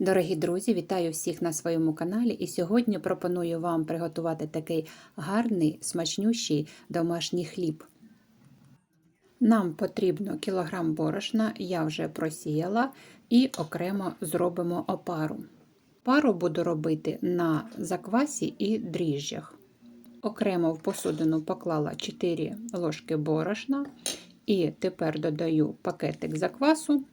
Дорогі друзі, вітаю всіх на своєму каналі. І сьогодні пропоную вам приготувати такий гарний, смачнющий домашній хліб. Нам потрібно кілограм борошна, я вже просіяла, і окремо зробимо опару. Пару буду робити на заквасі і дріжджах. Окремо в посудину поклала 4 ложки борошна, і тепер додаю пакетик заквасу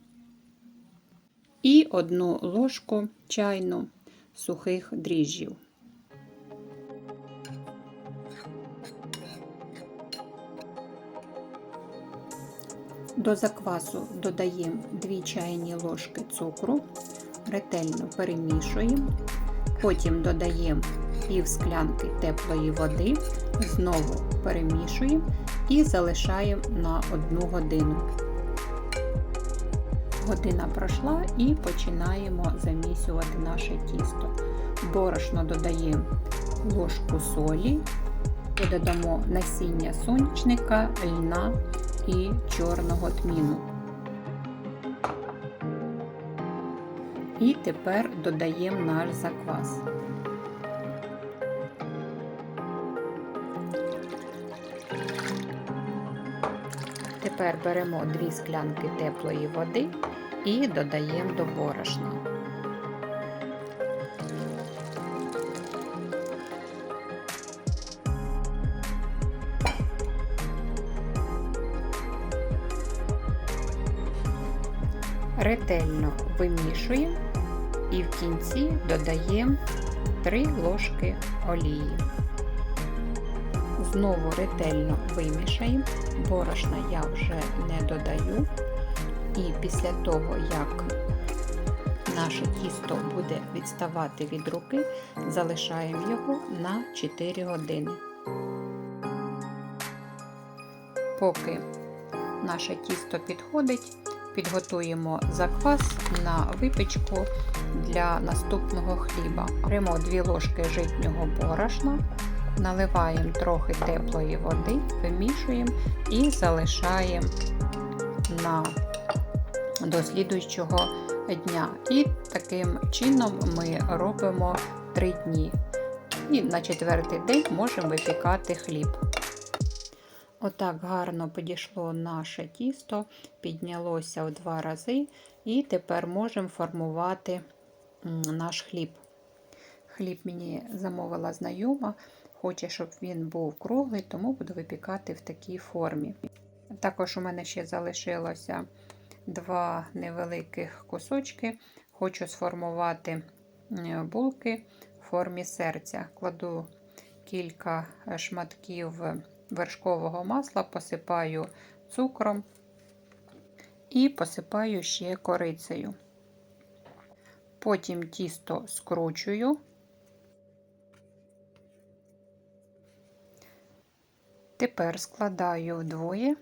і одну ложку чайну сухих дріжджів. До заквасу додаємо 2 чайні ложки цукру, ретельно перемішуємо, потім додаємо пів склянки теплої води, знову перемішуємо і залишаємо на 1 годину. Година пройшла і починаємо замісювати наше тісто. Борошно додаємо ложку солі, додамо насіння сонячника, льна і чорного тміну. І тепер додаємо наш заквас. Тепер беремо 2 склянки теплої води і додаємо до борошна. Ретельно вимішуємо і в кінці додаємо 3 ложки олії. Знову ретельно вимішаємо, борошна я вже не додаю. І після того, як наше тісто буде відставати від руки, залишаємо його на 4 години. Поки наше тісто підходить, підготуємо заквас на випічку для наступного хліба. Беремо 2 ложки житнього борошна. Наливаємо трохи теплої води, вимішуємо і залишаємо на до слідуючого дня. І таким чином ми робимо 3 дні. І на четвертий день можемо випікати хліб. Отак гарно підійшло наше тісто, піднялося в два рази, і тепер можемо формувати наш хліб. Хліб мені замовила знайома, хоче, щоб він був круглий, тому буду випікати в такій формі. Також у мене ще залишилося два невеликих кусочки. Хочу сформувати булки в формі серця. Кладу кілька шматків вершкового масла, посипаю цукром і посипаю ще корицею. Потім тісто скручую. Тепер складаю вдвоє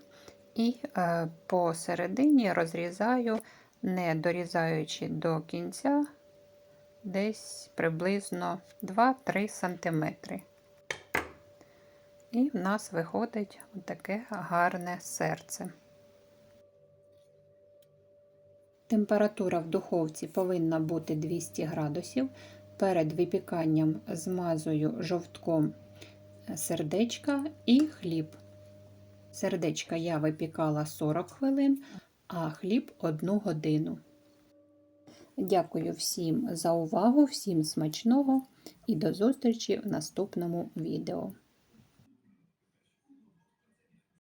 і е, посередині розрізаю, не дорізаючи до кінця, десь приблизно 2-3 см. І в нас виходить таке гарне серце. Температура в духовці повинна бути 200 градусів. Перед випіканням змазую жовтком сердечка і хліб. Сердечка я випікала 40 хвилин, а хліб 1 годину. Дякую всім за увагу, всім смачного і до зустрічі в наступному відео.